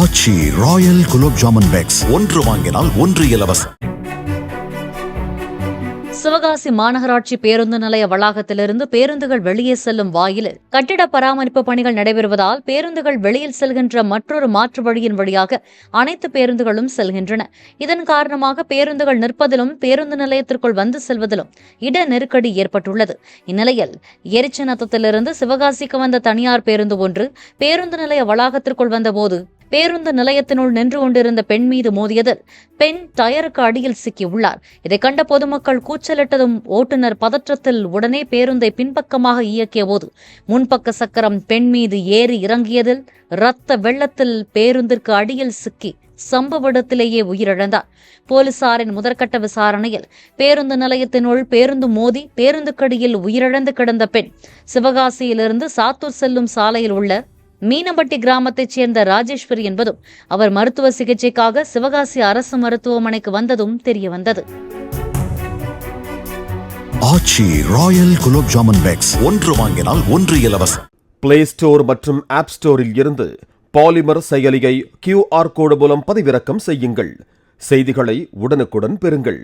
Aachi royal gulab jamun packs. ஒன்று வாங்கினால் ஒன்று இலவசம். சிவகாசி மாநகராட்சி பேருந்து நிலைய வளாகத்திலிருந்து பேருந்துகள் வெளியே செல்லும் வாயிலில் கட்டிட பராமரிப்பு பணிகள் நடைபெறுவதால் பேருந்துகள் வெளியில் செல்கின்ற மற்றொரு மாற்று வழியின் வழியாக அனைத்து பேருந்துகளும் செல்கின்றன. இதன் காரணமாக பேருந்துகள் நிற்பதிலும் பேருந்து நிலையத்திற்குள் வந்து செல்வதிலும் இட நெருக்கடி ஏற்பட்டுள்ளது. இந்நிலையில் எரிச்சநத்தத்திலிருந்து சிவகாசிக்கு வந்த தனியார் பேருந்து ஒன்று பேருந்து நிலைய வளாகத்திற்குள் வந்தபோது பேருந்து நிலையத்தினுள் நின்று கொண்டிருந்த பெண் மீது மோதியதில் பெண் டயருக்கு அடியில் சிக்கியுள்ளார். இதை கண்ட பொதுமக்கள் கூச்சலிட்டதும் ஓட்டுநர் பதற்றத்தில் உடனே பேருந்தை பின்பக்கமாக இயக்கிய போது முன்பக்க சக்கரம் பெண் மீது ஏறி இறங்கியதில் இரத்த வெள்ளத்தில் பேருந்திற்கு அடியில் சிக்கி சம்பவ இடத்திலேயே உயிரிழந்தார். போலீசாரின் முதற்கட்ட விசாரணையில் பேருந்து நிலையத்தினுள் பேருந்து மோதி பேருந்துக்கடியில் உயிரிழந்து கிடந்த பெண் சிவகாசியிலிருந்து சாத்தூர் செல்லும் சாலையில் உள்ள மீனம்பட்டி கிராமத்தைச் சேர்ந்த ராஜேஸ்வரி என்பதும் அவர் மருத்துவ சிகிச்சைக்காக சிவகாசி அரசு மருத்துவமனைக்கு வந்ததும் தெரியவந்தது. ஆச்சி ராயல் குலோப் ஜாமுன் பேக்ஸ் ஒன்று வாங்கினால் ஒன்று இலவசம். பிளே ஸ்டோர் மற்றும் ஆப் ஸ்டோரில் இருந்து பாலிமர் செயலியை கியூஆர் கோடு மூலம் பதிவிறக்கம் செய்யுங்கள். செய்திகளை உடனுக்குடன் பெறுங்கள்.